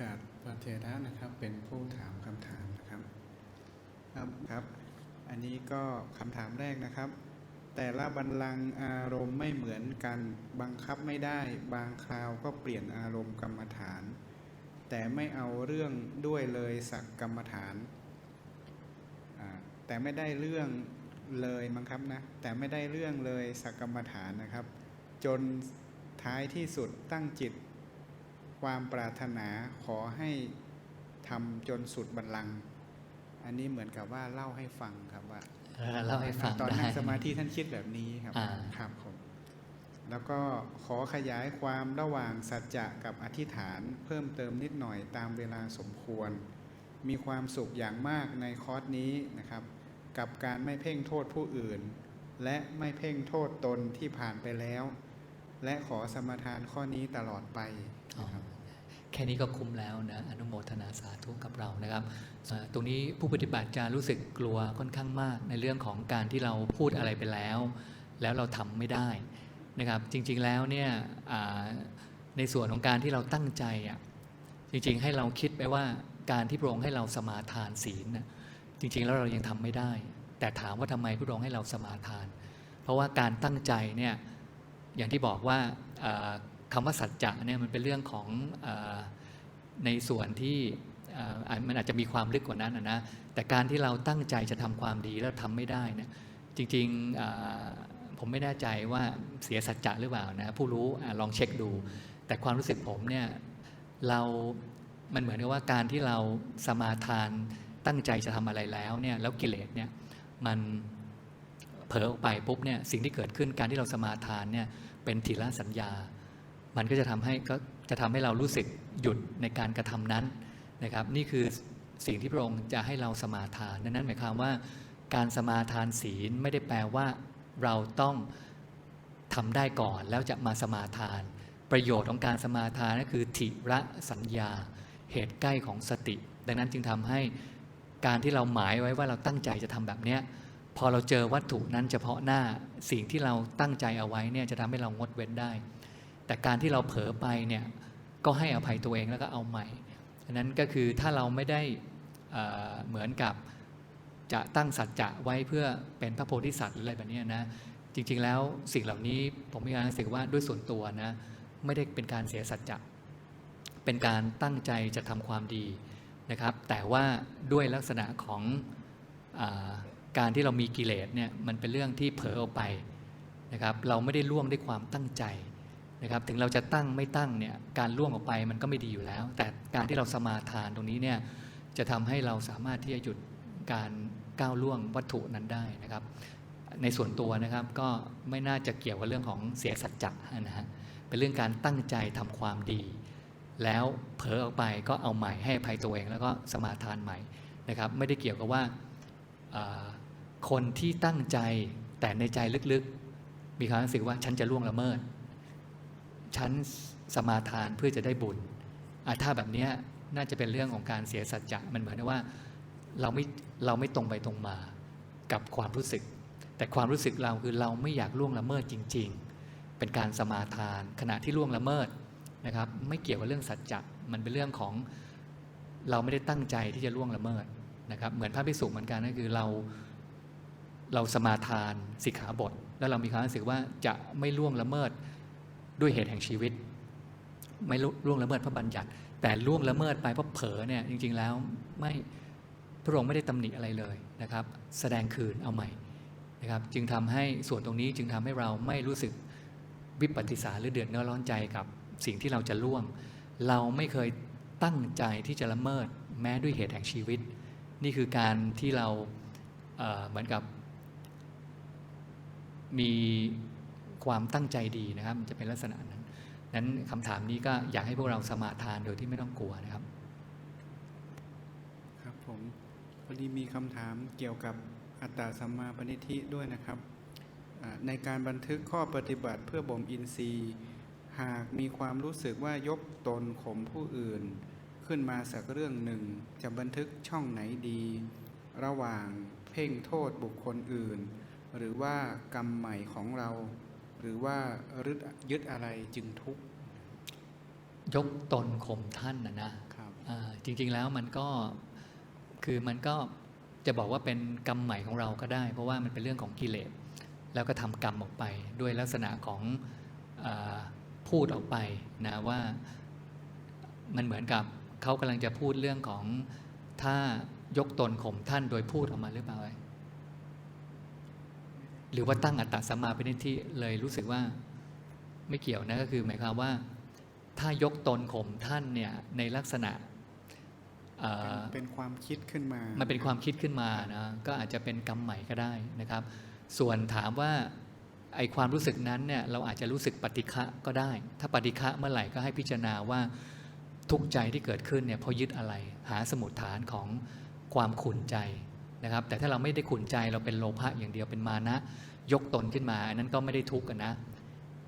กาสพระเทระนะครับเป็นผู้ถามคำถามนะครับครับครับ อันนี้ก็คำถามแรกนะครับ แต่ละบัลลังก์อารมณ์ไม่เหมือนกันบังคับไม่ได้ บางคราวก็เปลี่ยนอารมณ์กรรมฐาน แต่ไม่เอาเรื่องด้วยเลยสักกรรมฐาน แต่ไม่ได้เรื่องเลยมั้งครับนะแต่ไม่ได้เรื่องเลยสักกรรมฐานนะครับ จนท้ายที่สุดตั้งจิต ความปรารถนาขอให้ทำจนสุดบัลลังก์อันนี้เหมือนกับว่าเล่าให้ฟังครับว่าเออเล่าให้ฟังตอนได้นั่งสมาธิท่านคิดแบบนี้ครับอ่าครับผมแล้วก็ขอขยายความระหว่างสัจจะกับอธิษฐาน เพิ่มเติมนิดหน่อยตามเวลาสมควร มีความสุขอย่างมากในคอร์สนี้นะครับ กับการไม่เพ่งโทษผู้อื่น และไม่เพ่งโทษตนที่ผ่านไปแล้ว และขอสมทานข้อนี้ตลอดไปนะครับแค่นี้ก็คุ้มแล้วนะอนุโมทนาสาธุกับเรานะครับ ตรงนี้ผู้ปฏิบัติจะรู้สึกกลัวค่อนข้างมากในเรื่องของการที่เราพูดอะไรไปแล้ว แล้วเราทำไม่ได้นะครับ จริงๆแล้วเนี่ยในส่วนของการที่เราตั้งใจอะจริงๆให้เราคิดไปว่าการที่พระองค์ให้เราสมาทานศีลนะจริง ๆ แล้วเรายังทำไม่ได้ แต่ถามว่าทำไมพระองค์ให้เราสมาทาน เพราะว่าการตั้งใจเนี่ย อย่างที่บอกว่าคำว่าสัจจะเนี่ยมันเป็นเรื่องของอในส่วนที่มันอาจจะมีความลึกกว่านั้นนะแต่การที่เราตั้งใจจะทำความดีแล้วทำไม่ได้เนี่ยจริงๆผมไม่แน่ใจว่าเสียสัจจะหรือเปล่านะผู้รู้ลองเช็คดู แต่ความรู้สึกผมเนี่ยเรามันเหมือนกับว่าการที่เราสมาทานตั้งใจจะทำอะไรแล้วเนี่ยแล้วกิเลสเนี่ยมัน เผลอออกไปปุ๊บเนี่ยสิ่งที่เกิดขึ้นการที่เราสมาทานเนี่ยเป็นทีละสัญญา มันก็จะทำให้ก็จะทำให้เรารู้สึกหยุดในการกระทำนั้นนะครับ นี่คือสิ่งที่พระองค์จะให้เราสมาทานดังนั้นหมายความว่า การสมาทานศีลไม่ได้แปลว่าเราต้องทำได้ก่อนแล้วจะมาสมาทาน ประโยชน์ของการสมาทานก็คือทิระสัญญา เหตุใกล้ของสติ ดังนั้นจึงทำให้การที่เราหมายไว้ว่าเราตั้งใจจะทำแบบเนี้ย พอเราเจอวัตถุนั้นเฉพาะหน้าสิ่งที่เราตั้งใจเอาไว้เนี่ยจะทำให้เรางดเว้นได้ แต่การที่เราเผลอไปเนี่ยก็ให้อภัยตัวเองแล้วก็เอาใหม่ฉะนั้นก็คือถ้าเราไม่ได้เหมือนกับจะตั้งสัจจะไว้เพื่อเป็นพระโพธิสัตว์หรืออะไรแบบนี้นะจริงๆแล้วสิ่งเหล่านี้ผมมีการรู้สึกว่าด้วยส่วนตัวนะไม่ได้เป็นการเสียสัจจะเป็นการตั้งใจจะทำความดีนะครับ แต่ว่าด้วยลักษณะของ การที่เรามีกิเลสเนี่ยมันเป็นเรื่องที่เผลอออกไปนะครับ เราไม่ได้ล่วงด้วยความตั้งใจนะครับ ถึงเราจะตั้งไม่ตั้งเนี่ยการล่วงออกไปมันก็ไม่ดีอยู่แล้ว แต่การที่เราสมาทานตรงนี้เนี่ยจะทำให้เราสามารถที่จะหยุดการก้าวล่วงวัตถุนั้นได้นะครับ ในส่วนตัวนะครับก็ไม่น่าจะเกี่ยวกับเรื่องของเสียสัจจะนะฮะเป็นเรื่องการตั้งใจทำความดี แล้วเผลอออกไปก็เอาใหม่ให้ภัยตัวเอง แล้วก็สมาทานใหม่นะครับ ไม่ได้เกี่ยวกับว่าอ่า คนที่ตั้งใจแต่ในใจลึกๆ มีความรู้สึกว่าฉันจะล่วงละเมิด ฉันสมาทานเพื่อจะได้บุญถ้าแบบเนี้ยน่าจะเป็นเรื่องของการเสียสัจจะมันเหมือนว่าเราไม่เราไม่ตรงไปตรงมากับความรู้สึก แต่ความรู้สึกเราคือเราไม่อยากล่วงละเมิดจริง ๆ เป็นการสมาทาน ขณะที่ล่วงละเมิดนะครับ ไม่เกี่ยวกับเรื่องสัจจะมันเป็นเรื่องของเราไม่ได้ตั้งใจที่จะล่วงละเมิดนะครับ เหมือนพระภิกษุเหมือนกันก็คือเรา เราสมาทานสิกขาบท แล้วเรามีความรู้สึกว่าจะไม่ล่วงละเมิดด้วยเหตุแห่งชีวิต ไม่ล่วงละเมิดพระบัญญัติ แต่ล่วงละเมิดไปเพราะเผลอเนี่ยจริง ๆแล้วไม่พระองค์ไม่ได้ตำหนิอะไรเลยนะครับ แสดงคืนเอาใหม่นะครับ จึงทำให้ส่วนตรงนี้จึงทำให้เราไม่รู้สึกวิปฏิสารหรือเดือดเนื้อร้อนใจกับสิ่งที่เราจะล่วง เราไม่เคยตั้งใจที่จะละเมิดแม้ด้วยเหตุแห่งชีวิต นี่คือการที่เราเเหมือนกับ มีความตั้งใจดีนะครับ มันจะเป็นลักษณะนั้นนั้นคำถามนี้ก็อยากให้พวกเราสมาทานโดยที่ไม่ต้องกลัวนะครับ ครับผมพอดีมีคำถามเกี่ยวกับอัตตาสัมมาปณิธิด้วยนะครับในการบันทึกข้อปฏิบัติเพื่อบ่มอินทรีย์ หากมีความรู้สึกว่ายกตนข่มผู้อื่น ขึ้นมาสักเรื่องหนึ่ง จะบันทึกช่องไหนดี ระหว่างเพ่งโทษบุคคลอื่น หรือว่ากรรมใหม่ของเรา หรือว่ารึดยึดอะไรจึงทุกข์ยกตนข่มท่านนะนะครับอ่าจริงๆแล้วมันก็คือมันก็จะบอกว่าเป็นกรรมใหม่ของเราก็ได้ เพราะว่ามันเป็นเรื่องของกิเลสแล้วก็ทำกรรมออกไปด้วยลักษณะของอาพูดออกไปนะว่ามันเหมือนกับเขากำลังจะพูดเรื่องของถ้ายกตนข่มท่านโดยพูดออกมาหรือเปล่าเอ่ย หรือว่าตั้งอัตตสัมมาเป็นที่เลยรู้สึกว่าไม่เกี่ยวนะก็คือ หมายความว่า ถ้ายกตนข่มท่านเนี่ยในลักษณะเอ่อเป็นความคิดขึ้นมา มันเป็นความคิดขึ้นมานะก็อาจจะเป็นกรรมใหม่ก็ได้นะครับ ส่วนถามว่าไอความรู้สึกนั้นเนี่ยเราอาจจะรู้สึกปฏิฆะก็ได้ ถ้าปฏิฆะเมื่อไหร่ก็ให้พิจารณาว่าทุกข์ใจที่เกิดขึ้นเนี่ยเพราะยึดอะไร หาสมุดฐานของความขุนใจ นะครับ แต่ถ้าเราไม่ได้ขุนใจเราเป็นโลภะอย่างเดียวเป็นมานะ ยกตนขึ้นมาอันนั้นก็ไม่ได้ทุกข์กันนะ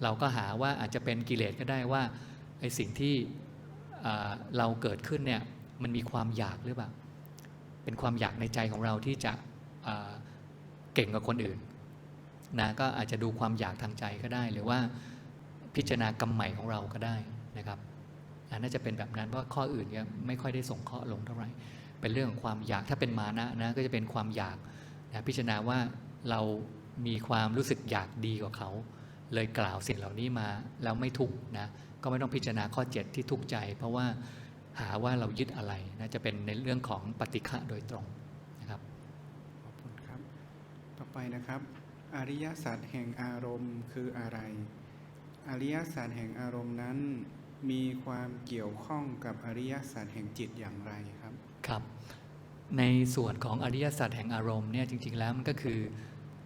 เราก็หาว่าอาจจะเป็นกิเลสก็ได้ว่าไอสิ่งที่เราเกิดขึ้นเนี่ยมันมีความอยากหรือเปล่า เป็นความอยากในใจของเราที่จะเก่งกว่าคนอื่นนะก็อาจจะดูความอยากทางใจก็ได้ หรือว่าพิจารณากรรมใหม่ของเราก็ได้นะครับอันน่าจะเป็นแบบนั้นเพราะข้ออื่นเนี่ยไม่ค่อยได้ส่งข้อลงเท่าไหร่ เป็นเรื่องของความอยากถ้าเป็นมานะนะก็จะเป็นความอยากนะพิจารณาว่าเรามีความรู้สึกอยากดีกว่าเขา เลยกล่าวสิ่งเหล่านี้มาแล้วไม่ทุกนะก็ไม่ต้องพิจารณาข้อ 7 ที่ทุกข์ใจ เพราะว่าหาว่าเรายึดอะไรนะจะเป็นในเรื่องของปฏิฆะโดยตรงนะครับขอบคุณครับ ต่อไปนะครับ อริยสัจแห่งอารมณ์คืออะไร อริยสัจแห่งอารมณ์นั้น มีความเกี่ยวข้องกับอริยสัจแห่งจิตอย่างไร ครับ ในส่วนของอริยสัจแห่งอารมณ์เนี่ยจริง ๆ แล้วมันก็คือ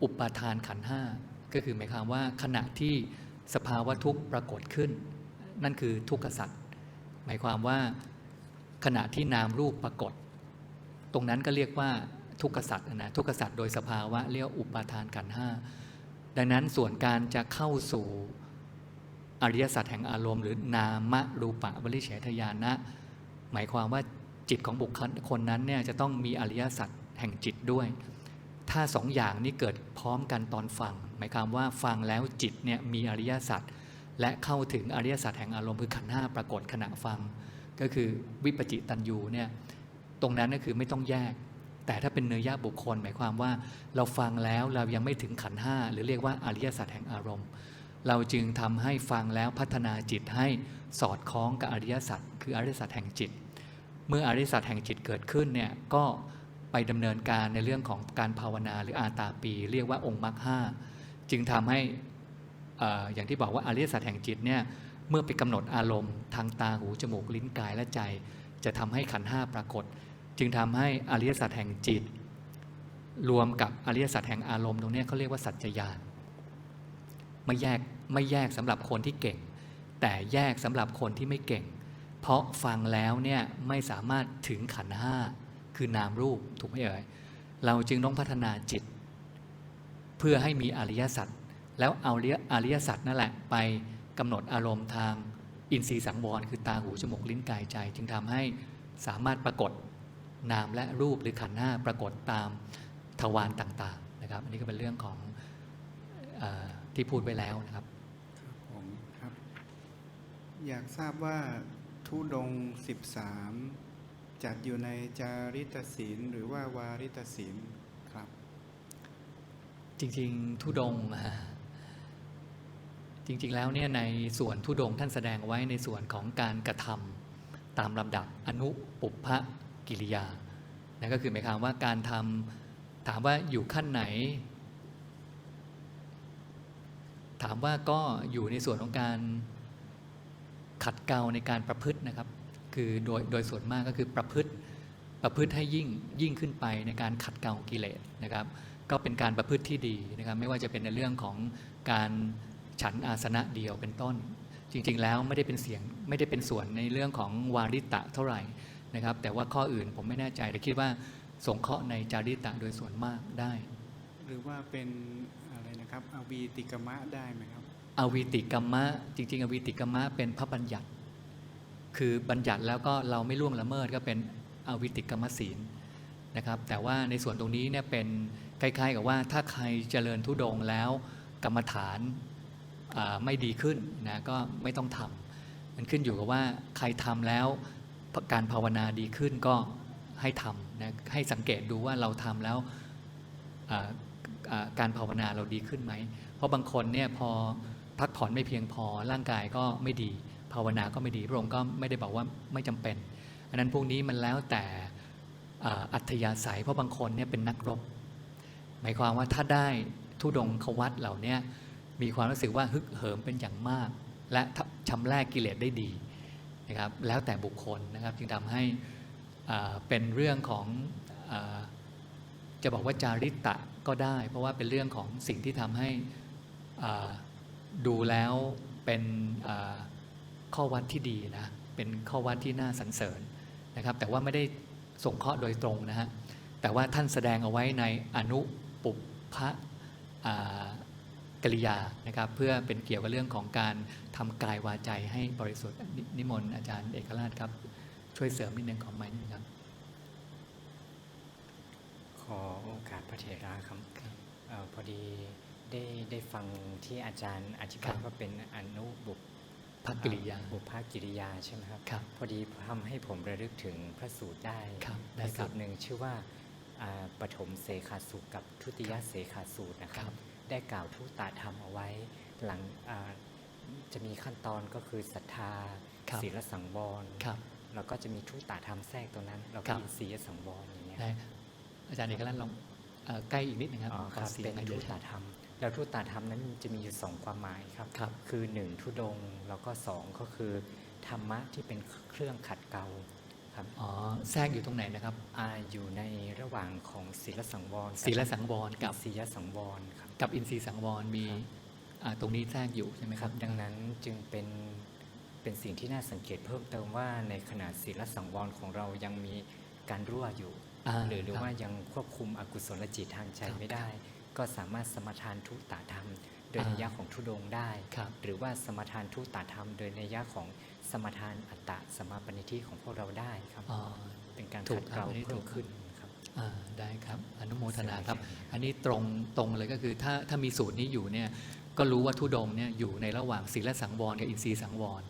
อุปาทานขันห้าก็คือหมายความว่าขณะที่สภาวะทุกข์ปรากฏขึ้น นั่นคือทุกขสัจหมายความว่าขณะที่นามรูปปรากฏ ตรงนั้นก็เรียกว่าทุกขสัจนะทุกขสัจโดยสภาวะเรียกอุปาทานขันห้าดังนั้นส่วนการจะเข้าสู่อริยสัจแห่งอารมณ์ หรือนามรูปะวริเฉทญาณะหมายความว่า จิตของบุคคลคนนั้นเนี่ยจะต้องมีอริยสัจแห่งจิตด้วย ถ้าสองอย่างนี้เกิดพร้อมกันตอนฟัง หมายความว่าฟังแล้วจิตเนี่ยมีอริยสัจและเข้าถึงอริยสัจแห่งอารมณ์คือขันธ์ห้าปรากฏขณะฟัง ก็คือวิปจิตันยูเนี่ยตรงนั้นก็คือไม่ต้องแยก แต่ถ้าเป็นเนื้อยะบุคคล หมายความว่าเราฟังแล้วเรายังไม่ถึงขันธ์ห้าหรือเรียกว่าอริยสัจแห่งอารมณ์ เราจึงทำให้ฟังแล้วพัฒนาจิตให้สอดคล้องกับอริยสัจคืออริยสัจแห่งจิต มื่ออริสัจแห่งจิตเกิดขึ้นเนี่ยก็ไปดำเนินการในเรื่องของการภาวนาหรืออาตาปี เรียกว่าองค์มรรคห้าจึงทำให้อ่ออย่างที่บอกว่าอริยสัจแห่งจิตเนี่ยเมื่อไปกำหนดอารมณ์ทางตาหูจมูกลิ้นกายและใจ จะทำให้ขันห้าปรากฏ จึงทำให้อริยสัจแห่งจิต รวมกับอริยสัจแห่งอารมณ์ตรงนี้เขาเรียกว่าสัจจญาณไม่แยกไม่แยกสำหรับคนที่เก่ง แต่แยกสำหรับคนที่ไม่เก่ง เพราะฟังแล้วเนี่ยไม่สามารถถึงขันห้าคือนามรูปถูกไหมเอ่ยเราจึงต้องพัฒนาจิต เพื่อให้มีอริยสัจแล้วเอาอริยสัจนั่นแหละ ไปกำหนดอารมณ์ทางอินทรีย์สังวรคือตาหูจมูกลิ้นกายใจ จึงทำให้สามารถปรากฏนามและรูปหรือขันห้าปรากฏตามทวารต่างๆนะครับ อันนี้ก็เป็นเรื่องของออที่พูดไว้แล้วนะครับครับผมครับ อยากทราบว่า ทุดง 13 จัดอยู่ในจาริตศีลหรือว่าวาริตศีลครับ จริงๆทุดงจริงๆแล้วเนี่ยในส่วนทุดงท่านแสดงไว้ในส่วนของการกระทำตามลำดับอนุปุพพกิริยานั่นก็คือหมายความว่าการทำถามว่าอยู่ขั้นไหน ถามว่าก็อยู่ในส่วนของการ ขัดเกลาในการประพฤตินะครับ คือโดยโดยส่วนมากก็คือประพฤติประพฤติให้ยิ่งยิ่งขึ้นไปในการขัดเกลากิเลสนะครับ ก็เป็นการประพฤติที่ดีนะครับ ไม่ว่าจะเป็นในเรื่องของการฉันอาสนะเดียวเป็นต้น จริงๆแล้วไม่ได้เป็นเสียงไม่ได้เป็นส่วนในเรื่องของวาริตะเท่าไหร่นะครับ แต่ว่าข้ออื่นผมไม่แน่ใจแต่คิดว่าสงเคราะห์ในจาริตะโดยส่วนมากได้ หรือว่าเป็นอะไรนะครับอวีติกมะได้ไหมครับ อวิติกรรมะ จริง ๆ อวิติกรรมะเป็นพระบัญญัติ คือบัญญัติแล้วก็เราไม่ล่วงละเมิดก็เป็นอวิติกรรมศีลนะครับ แต่ว่าในส่วนตรงนี้เนี่ยเป็นคล้ายๆกับว่าถ้าใครเจริญทุดงแล้วกรรมฐานไม่ดีขึ้นนะก็ไม่ต้องทำมันขึ้นอยู่กับว่าใครทำแล้วการภาวนาดีขึ้นก็ให้ทำนะให้สังเกตดูว่าเราทำแล้วการภาวนาเราดีขึ้นไหม เพราะบางคนเนี่ยพอ พักผ่อนไม่เพียงพอร่างกายก็ไม่ดี ภาวนาก็ไม่ดีพระองค์ก็ไม่ได้บอกว่าไม่จำเป็น อันนั้นพวกนี้มันแล้วแต่อัธยาศัยเพราะบางคนเนี่ยเป็นนักรบ หมายความว่าถ้าได้ทุดงควัตเหล่านี้มีความรู้สึกว่าฮึกเหิมเป็นอย่างมาก และชำแรกกิเลสได้ดีนะครับแล้วแต่บุคคลนะครับจึงทำให้เป็นเรื่องของอาจะบอกว่าจาริตะก็ได้ เพราะว่าเป็นเรื่องของสิ่งที่ทำให้ ดูแล้วเป็นอ่าข้อวัดที่ดีนะเป็นข้อวัดที่น่าสรรเสริญนะครับ แต่ว่าไม่ได้ส่งเคราะห์โดยตรงนะฮะแต่ว่าท่านแสดงเอาไว้ในอนุปุพพะอ่ากริยานะครับ เพื่อเป็นเกี่ยวกับเรื่องของการทำกายวาใจให้บริสุทธิ์นนิมนต์อาจารย์เอกราชครับ ช่วยเสริมนิดนึงของไม้นึงครับ ขอโอกาสพระเถระครับครับเออพอดี ได้ได้ฟังที่อาจารย์อธิบายว่าเป็นอนุบุพภกริยาบุพภกิริยาใช่ไหมครับครับ พอดีทำให้ผมระลึกถึงพระสูตรได้ครับพได้ระคสูรับตรหนึ่งชื่อว่าอ่าปฐมเสขาสูตรกับทุติยเสขาสูตรนะคครัรับบได้กล่าวทุตตาธรรมเอาไว้หลังอ่าจะมีขั้นตอนก็คือศรัทธาครับศีลสังวรครับแล้วก็จะมีทุตตาธรรมแทรกตรงนั้นแล้วครัก็บอินทรียสังวรอย่างเงี้ยได้อาจารย์เอกราชลองเอ่อใกล้อีกนิดนึงครับอ๋อขครับเสียเป็งนให้ทุเยอะตาธรรม แล้วทุตาธรรมนั้นจะมีอยู่สองความหมายครับครับ คือหนึ่งทุดงค์แล้วก็สองก็คือ ธรรมะที่เป็นเครื่องขัดเกลาครับอ๋อแทรกอยู่ตรงไหนนะครับอาอยู่ในระหว่างของศีลสังวรศีลสังวรกับศีลสังวรครับกับอินทรีย์สังวรมีอ่าตรงนี้แทรกอยู่ใช่ไหมคครัรับบดังนั้นจึงเป็นเป็นสิ่งที่น่าสังเกตเพิ่มเติมว่าในขณะศีลสังวรของเรายังมีการรั่วอยู่อ่าหรือหรือครับว่ายังควบคุมอกุศลจิตทางใจครับไม่ได้ ก็สามารถสมทานทุตาธรรม โดยอ่านัยยะของทุดงค์ได้ครับหรือว่าสมทานทุตาธรรม โดยนัยยะของสมทานอัตตะสมาปณิธิของพวกเราได้ครับอ๋อเป็นการถูขักดครับเกลาอันนี้เพิ่ถูมกขึ้นครับอ่าได้ครับอนุโมทนาครับเสริมให้แข็งอันนี้ตรงตรงเลยก็คือถ้าถ้ามีสูตรนี้อยู่เนี่ยก็รู้ว่าทุดงค์เนี่ยอยู่ในระหว่างศีลสังวรกับอินทรีย์สังวร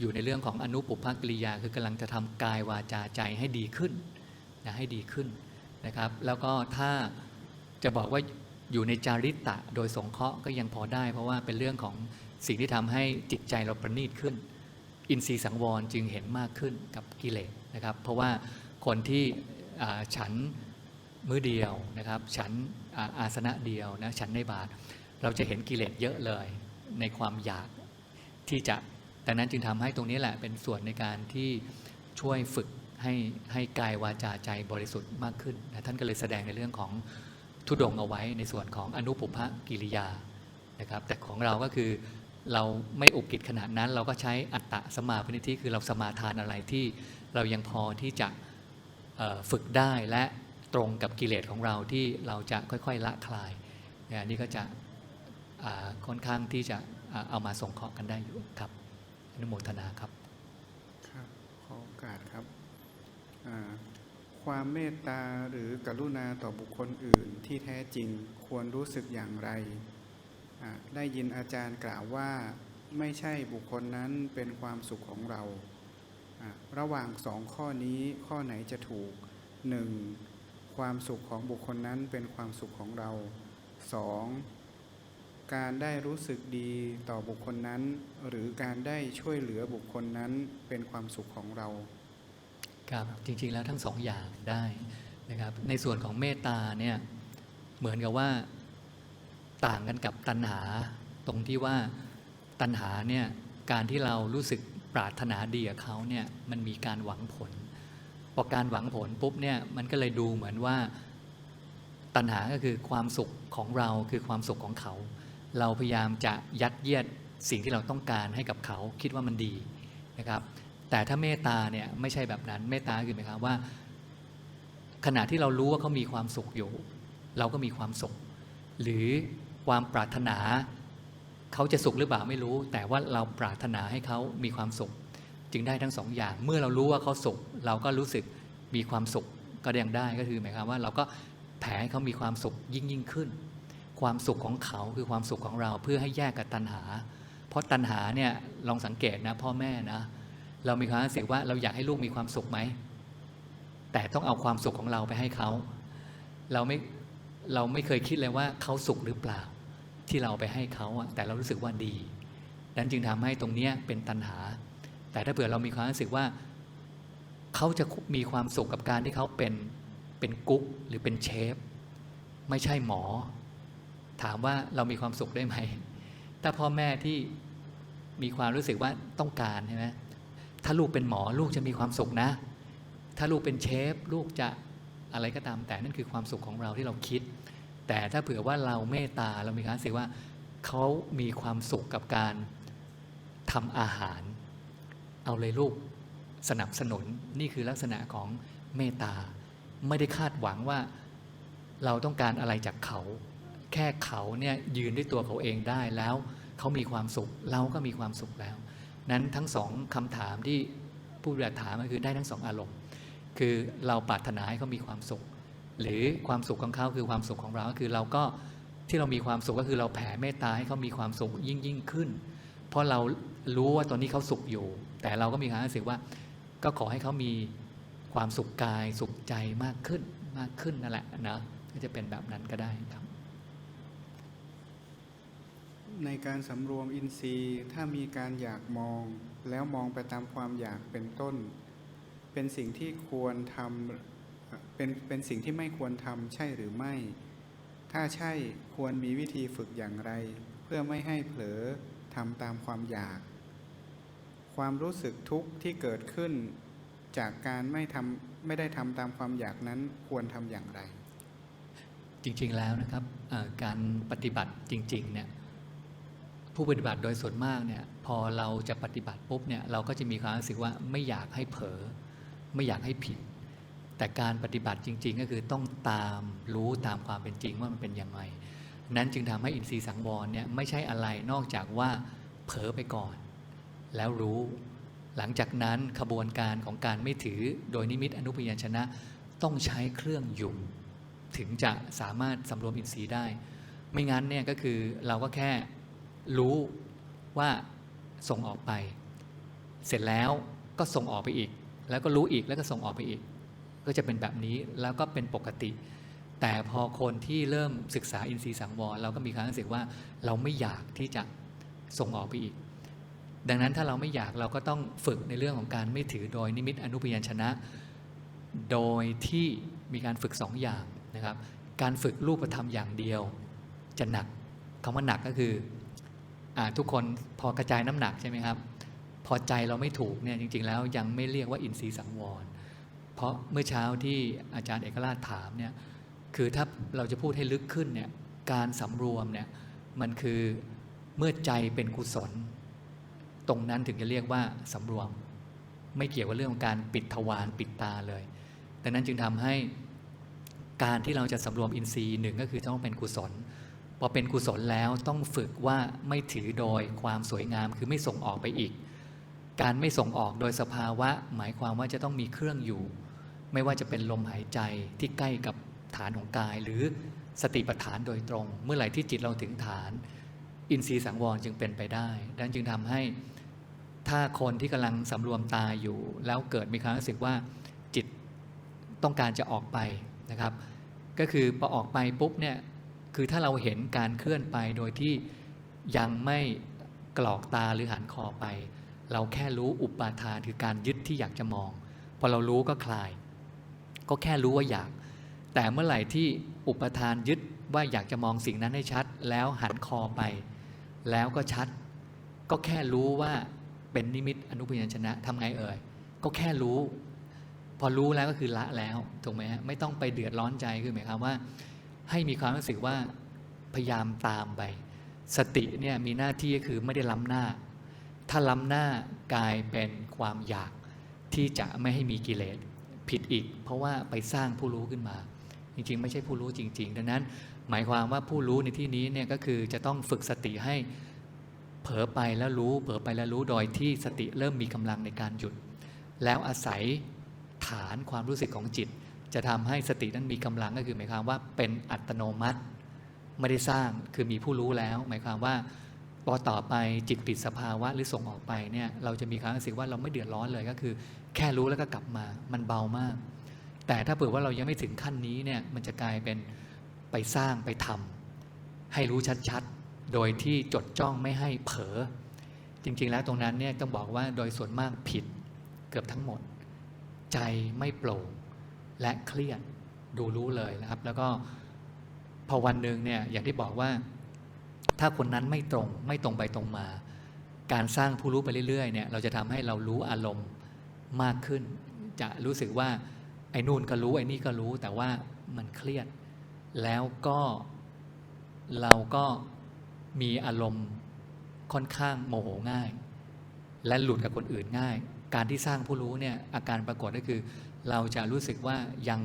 อยู่ในเรื่องของอนุปุพพกิริยา คือกำลังจะทำกายวาจาใจให้ดีขึ้นนะให้ดีขึ้นนะครับ แล้วก็ถ้าจะบอกว่า อยู่ในจาริตตะโดยสงเคราะห์ก็ยังพอได้ เพราะว่าเป็นเรื่องของสิ่งที่ทำให้จิตใจเราประณีตขึ้น อินทรีย์สังวรจึงเห็นมากขึ้นกับกิเลสนะครับ เพราะว่าคนที่ฉันมื้อเดียวนะครับ ฉันอาอาสนะเดียวนะฉันในบาท เราจะเห็นกิเลสเยอะเลยในความอยากที่จะดังนั้นจึงทำให้ตรงนี้แหละเป็นส่วนในการที่ช่วยฝึกให้ให้กายวาจาใจบริสุทธิ์มากขึ้นนะท่านก็เลยแสดงในเรื่องของ ทุดงเอาไว้ในส่วนของอนุปุพพกิริยานะครับ แต่ของเราก็คือเราไม่อุกิจขนาดนั้น เราก็ใช้อัตตะสมาปณิธิคือเราสมาทานอะไรที่เรายังพอที่จะฝึกได้และตรงกับกิเลสของเราที่เราจะค่อยๆละคลายนี่ยอันนี่ก็จะค่อนข้างที่จะเอามาส่งเคราะห์กันได้อยู่ครับอนุโมทนาครับ ครับ ขอโอกาสครับ ความเมตตาหรือกรุณาต่อบุคคลอื่นที่แท้จริงควรรู้สึกอย่างไร ได้ยินอาจารย์กล่าวว่า ไม่ใช่บุคคลนั้นเป็นความสุขของเราอ่าระหว่างสองข้อนี้ข้อไหนจะถูกหนึ่งความสุขของบุคคลนั้นเป็นความสุขของเราสองการได้รู้สึกดีต่อบุคคลนั้น หรือการได้ช่วยเหลือบุคคลนั้นเป็นความสุขของเรา ครับจริงๆแล้วทั้งสองอย่างได้นะครับ ในส่วนของเมตตาเนี่ยเหมือนกับว่าต่างกันกับตัณหา ตรงที่ว่าตัณหาเนี่ยการที่เรารู้สึกปรารถนาดีกับเขาเนี่ยมันมีการหวังผลพอการหวังผลปุ๊บเนี่ยมันก็เลยดูเหมือนว่าตัณหาก็คือความสุขของเราคือความสุขของเขา เราพยายามจะยัดเยียดสิ่งที่เราต้องการให้กับเขาคิดว่ามันดีนะครับ แต่ถ้าเมตตาเนี่ยไม่ใช่แบบนั้น เมตตาคือหมายความว่า ขณะที่เรารู้ว่าเขามีความสุขอยู่ เราก็มีความสุข หรือความปรารถนาเขาจะสุขหรือเปล่าไม่รู้ แต่ว่าเราปรารถนาให้เขามีความสุข จึงได้ทั้งสองอย่าง เมื่อเรารู้ว่าเขาสุข เราก็รู้สึกมีความสุขก็ยังได้ก็คือหมายความว่าเราก็แผ่ให้เขามีความสุขยิ่งยิ่งขึ้น ความสุขของเขาคือความสุขของเราเพื่อให้แยกกับตัณหา เพราะตัณหาเนี่ยลองสังเกตนะพ่อแม่นะ เรามีความรู้สึกว่าเราอยากให้ลูกมีความสุขไหม แต่ต้องเอาความสุขของเราไปให้เขา เราไม่เราไม่เคยคิดเลยว่าเขาสุขหรือเปล่า ที่เราไปให้เขาอะแต่เรารู้สึกว่าดีนั้นจึงทำให้ตรงเนี้ยเป็นตัณหา แต่ถ้าเผื่อเรามีความรู้สึกว่าเขาจะมีความสุขกับการที่เขาเป็นเป็นกุ๊กหรือเป็นเชฟ ไม่ใช่หมอ ถามว่าเรามีความสุขได้ไหมถ้าพ่อแม่ที่มีความรู้สึกว่าต้องการใช่ไหม ถ้าลูกเป็นหมอลูกจะมีความสุขนะ ถ้าลูกเป็นเชฟ ลูกจะอะไรก็ตามแต่นั่นคือความสุขของเราที่เราคิด แต่ถ้าเผื่อว่าเราเมตตาเรามีความรู้สึกว่าเขามีความสุขกับการทำอาหาร เอาเลยลูกสนับสนุนนี่คือลักษณะของเมตตา ไม่ได้คาดหวังว่าเราต้องการอะไรจากเขา แค่เขาเนี่ยยืนด้วยตัวเขาเองได้แล้ว เขามีความสุข เราก็มีความสุขแล้ว นั้นทั้งสองคำถามที่ผู้บริถามก็คือได้ทั้งสองอารมณ์ คือเราปรารถนาให้เขามีความสุข หรือความสุขของเขาคือความสุขของเราก็คือเราก็ที่เรามีความสุขก็คือเราแผ่เมตตาให้เขามีความสุขยิ่งยิ่งขึ้น เพราะเรารู้ว่าตอนนี้เขาสุขอยู่ แต่เราก็มีความรู้สึกว่า ก็ขอให้เขามีความสุขกายสุขใจมากขึ้นมากขึ้นนั่นแหละนะก็จะเป็นแบบนั้นก็ได้ครับ ในการสำรวมอินทรีย์ถ้ามีการอยากมอง แล้วมองไปตามความอยากเป็นต้น เป็นสิ่งที่ควรทำเป็นเป็นสิ่งที่ไม่ควรทำใช่หรือไม่ ถ้าใช่ควรมีวิธีฝึกอย่างไร เพื่อไม่ให้เผลอทำตามความอยาก ความรู้สึกทุกข์ที่เกิดขึ้น จากการไม่ทำไม่ได้ทำตามความอยากนั้นควรทำอย่างไร จริงๆแล้วนะครับการปฏิบัติจริงๆเนี่ย ผู้ปฏิบัติโดยส่วนมากเนี่ยพอเราจะปฏิบัติปุ๊บเนี่ยเราก็จะมีความรู้สึกว่าไม่อยากให้เผลอไม่อยากให้ผิด แต่การปฏิบัติจริง ๆ ก็คือต้องตามรู้ตามความเป็นจริงว่ามันเป็นยังไงนั้นจึงทำให้อินทรีย์สังวรเนี่ยไม่ใช่อะไรนอกจากว่าเผลอไปก่อน แล้วรู้ หลังจากนั้นขบวนการของการไม่ถือโดยนิมิตอนุพยัญชนะ ต้องใช้เครื่องหยุ่มถึงจะสามารถสำรวมอินทรีย์ได้ ไม่งั้นเนี่ยก็คือเราก็แค่ รู้ว่าส่งออกไป เสร็จแล้วก็ส่งออกไปอีก แล้วก็รู้อีกแล้วก็ส่งออกไปอีก ก็จะเป็นแบบนี้แล้วก็เป็นปกติ แต่พอคนที่เริ่มศึกษาอินทรีย์สังวรเราก็มีความรู้สึกว่าเราไม่อยากที่จะส่งออกไปอีก ดังนั้นถ้าเราไม่อยากเราก็ต้องฝึกในเรื่องของการไม่ถือโดยนิมิตอนุพยัญชนะ โดยที่มีการฝึกสองอย่างนะครับ การฝึกรูปธรรมอย่างเดียวจะหนักคำว่าหนักก็คือ ทุกคนพอกระจายน้ำหนักใช่ไหมครับ พอใจเราไม่ถูกเนี่ยจริง ๆ แล้วยังไม่เรียกว่าอินทรีย์สังวร เพราะเมื่อเช้าที่อาจารย์เอกราชถามเนี่ยคือถ้าเราจะพูดให้ลึกขึ้นเนี่ยการสำรวมเนี่ยมันคือเมื่อใจเป็นกุศล ตรงนั้นถึงจะเรียกว่าสำรวม ไม่เกี่ยวกับเรื่องของการปิดทวารปิดตาเลยดังนั้นจึงทำให้การที่เราจะสำรวมอินทรีย์หนึ่งก็คือต้องเป็นกุศล พอเป็นกุศลแล้วต้องฝึกว่าไม่ถือโดยความสวยงามคือไม่ส่งออกไปอีก การไม่ส่งออกโดยสภาวะ หมายความว่าจะต้องมีเครื่องอยู่ ไม่ว่าจะเป็นลมหายใจที่ใกล้กับฐานของกาย หรือสติปัฏฐานโดยตรง เมื่อไหร่ที่จิตเราถึงฐาน อินทรีย์สังวรจึงเป็นไปได้ดังนั้นจึงทำให้ถ้าคนที่กำลังสำรวมตาอยู่ แล้วเกิดมีความรู้สึกว่าจิตต้องการจะออกไปนะครับ ก็คือพอออกไปปุ๊บเนี่ย คือถ้าเราเห็นการเคลื่อนไปโดยที่ยังไม่กรอกตาหรือหันคอไป เราแค่รู้อุปาทานคือการยึดที่อยากจะมอง พอเรารู้ก็คลาย ก็แค่รู้ว่าอยาก แต่เมื่อไหร่ที่อุปทานยึดว่าอยากจะมองสิ่งนั้นให้ชัด แล้วหันคอไป แล้วก็ชัด ก็แค่รู้ว่าเป็นนิมิตอนุพยัญชนะทำไงเอ่ยก็แค่รู้ พอรู้แล้วก็คือละแล้วถูกไหมฮะไม่ต้องไปเดือดร้อนใจคือหมายความว่า ให้มีความรู้สึกว่าพยายามตามไป สติเนี่ยมีหน้าที่ก็คือไม่ได้ล้ำหน้า ถ้าล้ำหน้ากลายเป็นความอยากที่จะไม่ให้มีกิเลสผิดอีก เพราะว่าไปสร้างผู้รู้ขึ้นมา จริงๆ ไม่ใช่ผู้รู้จริง ๆ ดังนั้น หมายความว่าผู้รู้ในที่นี้เนี่ยก็คือจะต้องฝึกสติให้เผลอไปแล้วรู้เผลอไปแล้วรู้โดยที่สติเริ่มมีกำลังในการหยุด แล้วอาศัยฐานความรู้สึกของจิต จะทำให้สตินั้นมีกำลังก็คือหมายความว่าเป็นอัตโนมัติ ไม่ได้สร้างคือมีผู้รู้แล้ว หมายความว่าพอต่อไปจิตปิดสภาวะหรือส่งออกไปเนี่ยเราจะมีความรู้สึกว่าเราไม่เดือดร้อนเลยก็คือ แค่รู้แล้วก็กลับมามันเบามาก แต่ถ้าเผื่อว่าเรายังไม่ถึงขั้นนี้เนี่ยมันจะกลายเป็นไปสร้างไปทำให้รู้ชัดๆ โดยที่จดจ้องไม่ให้เผลอจริงๆแล้วตรงนั้นเนี่ยต้องบอกว่าโดยส่วนมากผิดเกือบทั้งหมด ใจไม่โปร่ง และเครียดดูรู้เลยนะครับ แล้วก็พอวันหนึ่งเนี่ยอย่างที่บอกว่า ถ้าคนนั้นไม่ตรงไม่ตรงไปตรงมา การสร้างผู้รู้ไปเรื่อยๆเนี่ยเราจะทำให้เรารู้อารมณ์มากขึ้น จะรู้สึกว่าไอ้นู่นก็รู้ไอ้นี่ก็รู้ แต่ว่ามันเครียด แล้วก็เราก็มีอารมณ์ค่อนข้างโมโหง่าย และหลุดกับคนอื่นง่าย การที่สร้างผู้รู้เนี่ยอาการปรากฏก็คือ เราจะรู้สึกว่ายัง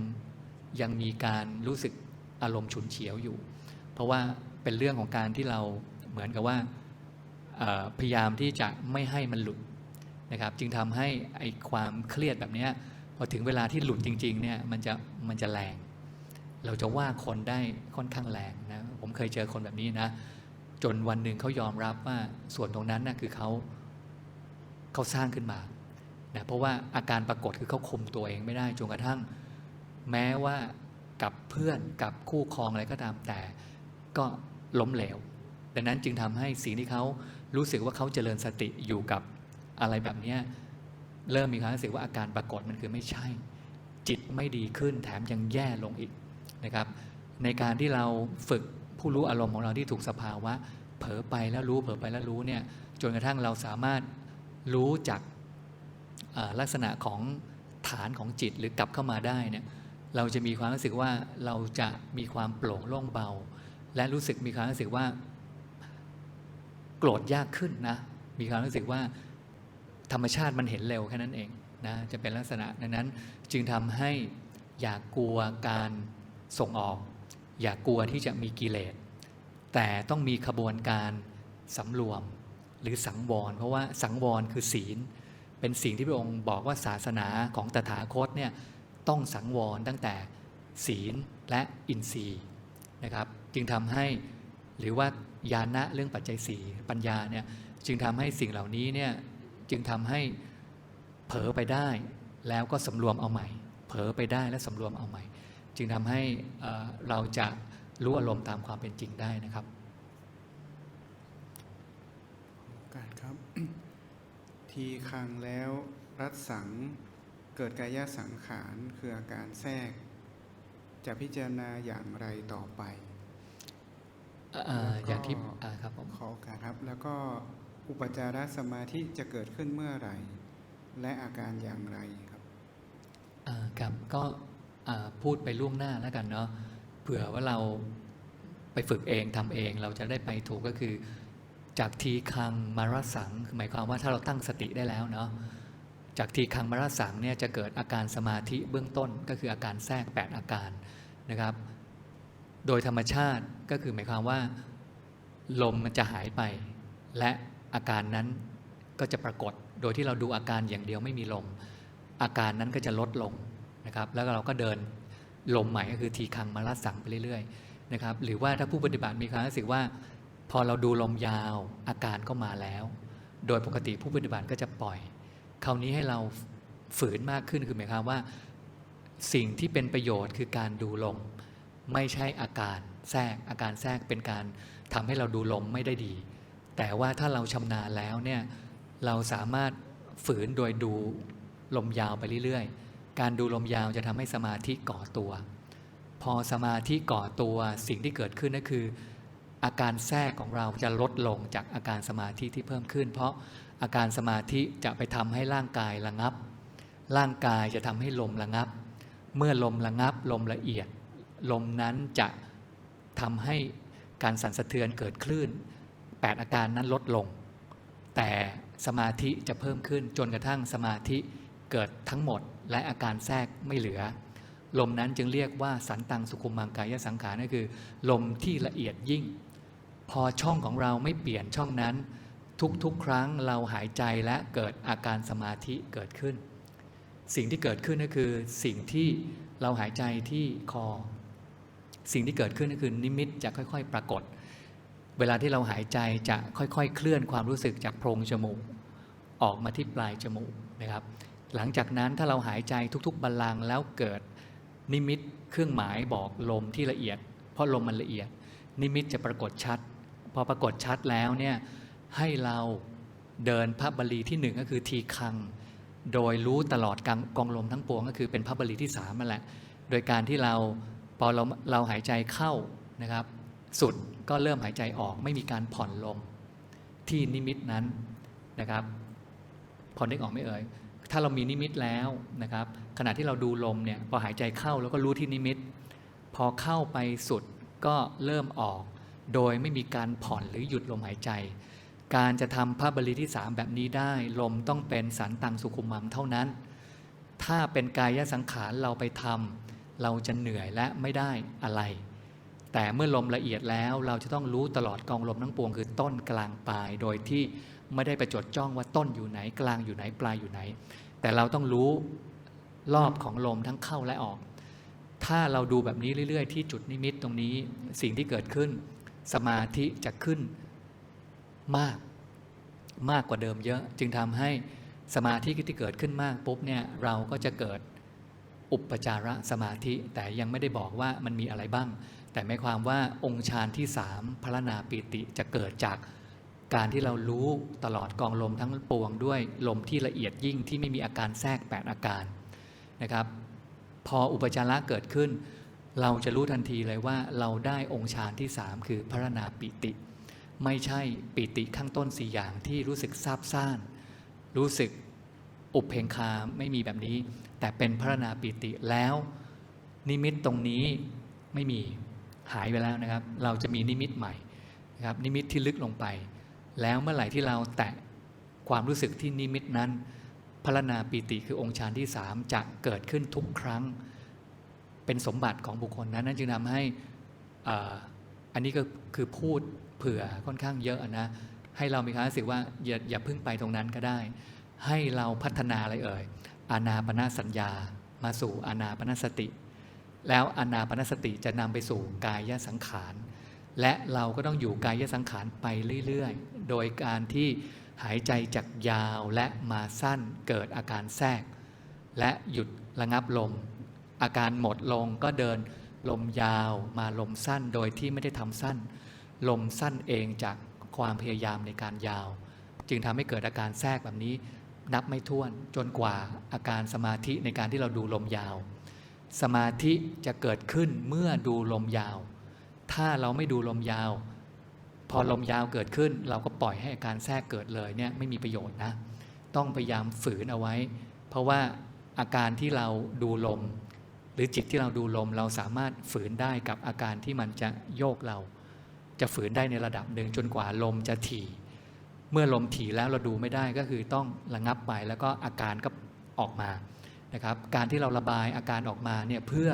ยังมีการรู้สึกอารมณ์ฉุนเฉียวอยู่ เพราะว่าเป็นเรื่องของการที่เราเหมือนกับว่าพยายามที่จะไม่ให้มันหลุดนะครับ จึงทำให้ไอความเครียดแบบนี้พอถึงเวลาที่หลุดจริงๆเนี่ยมันจะมันจะแรง เราจะว่าคนได้ค่อนข้างแรงนะผมเคยเจอคนแบบนี้นะ จนวันหนึ่งเขายอมรับว่าส่วนตรงนั้นนะคือเขาเขาสร้างขึ้นมา นะเพราะว่าอาการปรากฏคือเขาคุมตัวเองไม่ได้จนกระทั่ง แม้ว่ากับเพื่อนกับคู่ครองอะไรก็ตามแต่ ก็ล้มเหลว ดังนั้นจึงทำให้สิ่งที่เขารู้สึกว่าเขาเจริญสติอยู่กับอะไรแบบนี้เริ่มมีความรู้สึกว่าอาการปรากฏมันคือไม่ใช่ จิตไม่ดีขึ้นแถมยังแย่ลงอีกนะครับ ในการที่เราฝึกผู้รู้อารมณ์ของเราที่ถูกสภาวะ เผลอไปแล้วรู้เผลอไปแล้วรู้เนี่ยจนกระทั่งเราสามารถรู้จาก ลักษณะของฐานของจิตหรือกลับเข้ามาได้เนี่ยเราจะมีความรู้สึกว่าเราจะมีความโปร่งโล่งเบา และรู้สึกมีความรู้สึกว่า โกรธยากขึ้นนะ มีความรู้สึกว่าธรรมชาติมันเห็นเร็วแค่นั้นเองนะจะเป็นลักษณะดังนั้นจึงทำให้อย่ากกลัวการส่งออก อย่ากลัวที่จะมีกิเลสแต่ต้องมีขบวนการสำรวมหรือสังวร เพราะว่าสังวรคือศีล เป็นสิ่งที่พระองค์บอกว่าศาสนาของตถาคตเนี่ยต้องสังวรตั้งแต่ศีลและอินทรีย์นะครับ จึงทำให้หรือว่าญาณะเรื่องปัจจัยสี่ปัญญาเนี่ยจึงทำให้สิ่งเหล่านี้เนี่ยจึงทำให้เผลอไปได้แล้วก็สำรวมเอาใหม่ เผลอไปได้และสำรวมเอาใหม่ จึงทำให้เราจะรู้อารมณ์ตามความเป็นจริงได้นะครับกาสครับ ทีคังแล้วรัดสัง เกิดกายสังขารคืออาการแทรก จะพิจารณาอย่างไรต่อไปเอ่อแล้วก็อย่างที่อ่าครับผมขอโอกาสครับ แล้วก็อุปจารสมาธิจะเกิดขึ้นเมื่อไหร่ และอาการอย่างไรครับอ่าครับก็อ่าพูดไปล่วงหน้าแล้วกันเนาะเผื่อว่าเราไปฝึกเองทำเองเราจะได้ไปถูกก็คือ จากทีคังมารสังคือหมายความว่าถ้าเราตั้งสติได้แล้วเนาะจากทีคังมารสังเนี่ยจะเกิดอาการสมาธิเบื้องต้นก็คืออาการแทรก 8 อาการนะครับ โดยธรรมชาติก็คือหมายความว่า ลมมันจะหายไป และอาการนั้นก็จะปรากฏโดยที่เราดูอาการอย่างเดียวไม่มีลม อาการนั้นก็จะลดลงนะครับ แล้วเราก็เดินลมใหม่ก็คือทีคังมาลาสังไปเรื่อยๆนะครับหรือว่าถ้าผู้ปฏิบัติมีความรู้สึกว่า พอเราดูลมยาวอาการก็มาแล้ว โดยปกติผู้ปฏิบัติก็จะปล่อย คราวนี้ให้เราฝืนมากขึ้นคือหมายความว่า สิ่งที่เป็นประโยชน์คือการดูลม ไม่ใช่อาการแทรกอาการแทรกเป็นการทำให้เราดูลมไม่ได้ดี แต่ว่าถ้าเราชำนาญแล้วเนี่ยเราสามารถฝืนโดยดูลมยาวไปเรื่อยๆ การดูลมยาวจะทำให้สมาธิก่อตัว พอสมาธิก่อตัวสิ่งที่เกิดขึ้นก็คือ อาการแทรกของเราจะลดลงจากอาการสมาธิที่เพิ่มขึ้น เพราะอาการสมาธิจะไปทำให้ร่างกายระงับ ร่างกายจะทำให้ลมระงับ เมื่อลมระงับลมละเอียด ลมนั้นจะทำให้การสั่นสะเทือนเกิดคลื่น 8 อาการนั้นลดลง แต่สมาธิจะเพิ่มขึ้นจนกระทั่งสมาธิเกิดทั้งหมดและอาการแทรกไม่เหลือ ลมนั้นจึงเรียกว่าสันตังสุขุมังกายสังขารนั่นคือ ลมที่ละเอียดยิ่ง พอช่องของเราไม่เปลี่ยนช่องนั้น ทุกๆ ครั้งเราหายใจและเกิดอาการสมาธิเกิดขึ้น สิ่งที่เกิดขึ้นก็คือสิ่งที่เราหายใจที่คอ สิ่งที่เกิดขึ้นก็คือนิมิตจะค่อย ๆ ปรากฏ เวลาที่เราหายใจจะค่อยๆ เคลื่อนความรู้สึกจากโพรงจมูก ออกมาที่ปลายจมูกนะครับ หลังจากนั้นถ้าเราหายใจทุกๆ บัลลังก์แล้วเกิดนิมิตเครื่องหมายบอกลมที่ละเอียด เพราะลมมันละเอียด นิมิตจะปรากฏชัด พอปรากฏชัดแล้วเนี่ยให้เราเดินพระบาลีที่หนึ่งก็คือทีคัง โดยรู้ตลอดกองกองลมทั้งปวงก็คือเป็นพระบาลีที่สามนั่นแหละ โดยการที่เราพอเราเราหายใจเข้านะครับ สุดก็เริ่มหายใจออกไม่มีการผ่อนลมที่นิมิตนั้นนะครับพอนึกออกไม่เอ่ยถ้าเรามีนิมิตแล้วนะครับ ขณะที่เราดูลมเนี่ยพอหายใจเข้าแล้วก็รู้ที่นิมิต พอเข้าไปสุดก็เริ่มออก โดยไม่มีการผ่อนหรือหยุดลมหายใจ การจะทำพระบริที่3แบบนี้ได้ ลมต้องเป็นสันตังสุขุมัมเท่านั้น ถ้าเป็นกายสังขารเราไปทำเราจะเหนื่อยและไม่ได้อะไร แต่เมื่อลมละเอียดแล้วเราจะต้องรู้ตลอดกองลมทั้งปวงคือต้นกลางปลาย โดยที่ไม่ได้ไปจดจ้องว่าต้นอยู่ไหนกลางอยู่ไหนปลายอยู่ไหน แต่เราต้องรู้รอบของลมทั้งเข้าและออก ถ้าเราดูแบบนี้เรื่อย ๆ ที่จุดนิมิตตรงนี้สิ่งที่เกิดขึ้น สมาธิจะขึ้นมากมากกว่าเดิมเยอะ จึงทำให้สมาธิที่เกิดขึ้นมากปุ๊บเนี่ยเราก็จะเกิดอุปจารสมาธิแต่ยังไม่ได้บอกว่ามันมีอะไรบ้าง แต่หมายความว่าองค์ฌานที่สามพระนาปีติจะเกิดจากการที่เรารู้ตลอดกองลมทั้งปวงด้วยลมที่ละเอียดยิ่งที่ไม่มีอาการแทรกแปดอาการนะครับ พออุปจาระเกิดขึ้น เราจะรู้ทันทีเลยว่าเราได้องค์ฌานที่สามคือพระนาปิติ ไม่ใช่ปิติข้างต้นสี่อย่างที่รู้สึกซาบซ่าน รู้สึกอุบเพงคาไม่มีแบบนี้ แต่เป็นพระนาปิติแล้วนิมิตตรงนี้ไม่มีหายไปแล้วนะครับ เราจะมีนิมิตใหม่นะครับนิมิตที่ลึกลงไป แล้วเมื่อไหร่ที่เราแตะความรู้สึกที่นิมิตนั้นพระนาปีติคือองค์ฌานที่สามจะเกิดขึ้นทุกครั้ง เป็นสมบัติของบุคคลนั้นนั่นจึงทำให้อันนี้ก็คือพูดเผื่อค่อนข้างเยอะนะให้เรามีความรู้สึกว่าอย่าอย่าพิ่งไปตรงนั้นก็ได้ ให้เราพัฒนาอะไรเอ่ยอานาปนาสัญญามาสู่อานาปนาสติ แล้วอานาปนาสติจะนำไปสู่กายสังขาร และเราก็ต้องอยู่กายสังขารไปเรื่อยๆ โดยการที่หายใจจากยาวและมาสั้นเกิดอาการแทรก และหยุดระงับลม อาการหมดลงก็เดินลมยาวมาลมสั้นโดยที่ไม่ได้ทำสั้น ลมสั้นเองจากความพยายามในการยาว จึงทำให้เกิดอาการแทรกแบบนี้ นับไม่ถ้วนจนกว่าอาการสมาธิในการที่เราดูลมยาว สมาธิจะเกิดขึ้นเมื่อดูลมยาว ถ้าเราไม่ดูลมยาว พอลมยาวเกิดขึ้น เราก็ปล่อยให้อาการแทรกเกิดเลยเนี่ยไม่มีประโยชน์นะ ต้องพยายามฝืนเอาไว้ เพราะว่าอาการที่เราดูลม รือจิตที่เราดูลมเราสามารถฝืนได้กับอาการที่มันจะโยกเรา จะฝืนได้ในระดับหนึ่งจนกว่าลมจะถี่ เมื่อลมถี่แล้วเราดูไม่ได้ก็คือต้องระงับไปแล้วก็อาการก็ออกมานะครับ การที่เราระบายอาการออกมาเนี่ยเพื่อ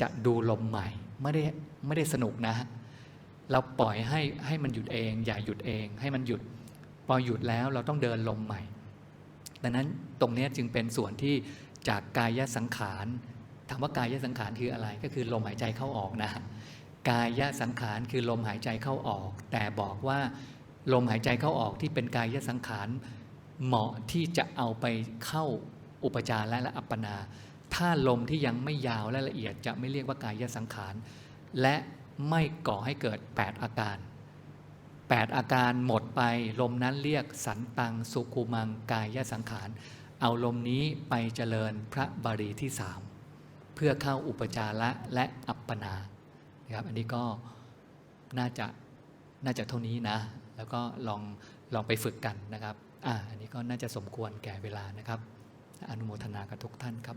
จะดูลมใหม่ไม่ได้ไม่ได้สนุกนะ เราปล่อยให้ให้มันหยุดเอง อย่าหยุดเอง ให้มันหยุดพอหยุดแล้วเราต้องเดินลมใหม่ ดังนั้นตรงนี้จึงเป็นส่วนที่จากกายสังขาร ถามว่ากายสังขารคืออะไรก็คือลมหายใจเข้าออกนะ กายสังขารคือลมหายใจเข้าออก แต่บอกว่าลมหายใจเข้าออกที่เป็นกายสังขารเหมาะที่จะเอาไปเข้าอุปจารและและอัปปนา ถ้าลมที่ยังไม่ยาวและละเอียดจะไม่เรียกว่ากายสังขาร และไม่ก่อให้เกิด 8 อาการ 8 อาการหมดไป ลมนั้นเรียกสันตังสุขุมังกายสังขาร เอาลมนี้ไปเจริญพระบารีที่สาม เพื่อเข้าอุปจาระและอัปปนานะครับ อันนี้ก็น่าจะน่าจะเท่านี้นะ แล้วก็ลองลองไปฝึกกันนะครับอ่าอันนี้ก็น่าจะสมควรแก่เวลานะครับ อนุโมทนากับทุกท่านครับ